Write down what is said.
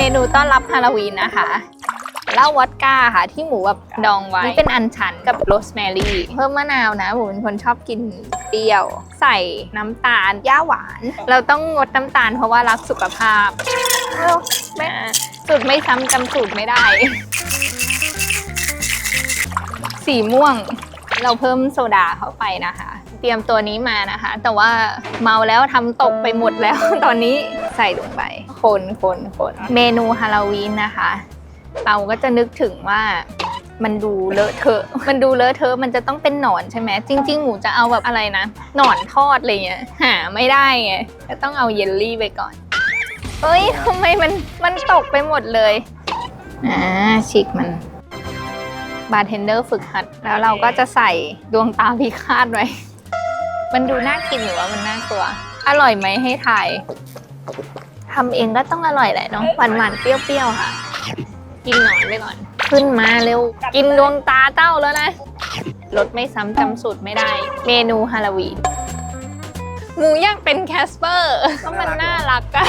มนูต้อนรับฮาโลวีนนะคะเหล้าวอดก้าค่ะ ที่หมูแบบดองไว้ นี่เป็นอันชันกับโรสแมรี่ เพิ่มมะนาวนะ หมูเป็นคนชอบกินเปรี้ยว ใส่น้ำตาลย่าหวาน เราต้องงดน้ำตาลเพราะว่ารักสุขภาพเอ้าไม่สูตรไม่ซ้ำจำสูตรไม่ได้ สีม่วง เราเพิ่มโซดาเข้าไปนะคะ เตรียมตัวนี้มานะคะ แต่ว่าเมาแล้วทำตกไปหมดแล้ว ตอนนี้ใส่ลงไป คนคนคนเมนูฮาโลวีนนะคะ เราก็จะนึกถึงว่ามันดูเลอะเทอะ มันดูเลอะเทอะ มันจะต้องเป็นหนอนใช่ไหม จริง ๆ หมูจะเอาแบบอะไรนะ หนอนทอดอะไรเงี้ย หาไม่ได้ไงก็ต้องเอาเยลลี่ไปก่อน เอ้ยทำไมมันมันตกไปหมดเลย อ่าฉีกมัน บาร์เทนเดอร์ฝึกหัด แล้วเราก็จะใส่ดวงตาพิฆาตไว้ มันดูน่ากินหรือว่ามันน่ากลัว อร่อยไหมให้ทาย ทำเองก็ต้องอร่อยแหละเนาะหวานหวานๆเปรี้ยวๆค่ะ กินหนอนไปก่อน ขึ้นมาเร็ว กินดวงตาเต้าแล้วนะรสไม่ซ้ำจำสูตรไม่ได้ เมนูฮาโลวีนหมูย่างเป็นแคสเปอร์ ก็มันน่ารักอะ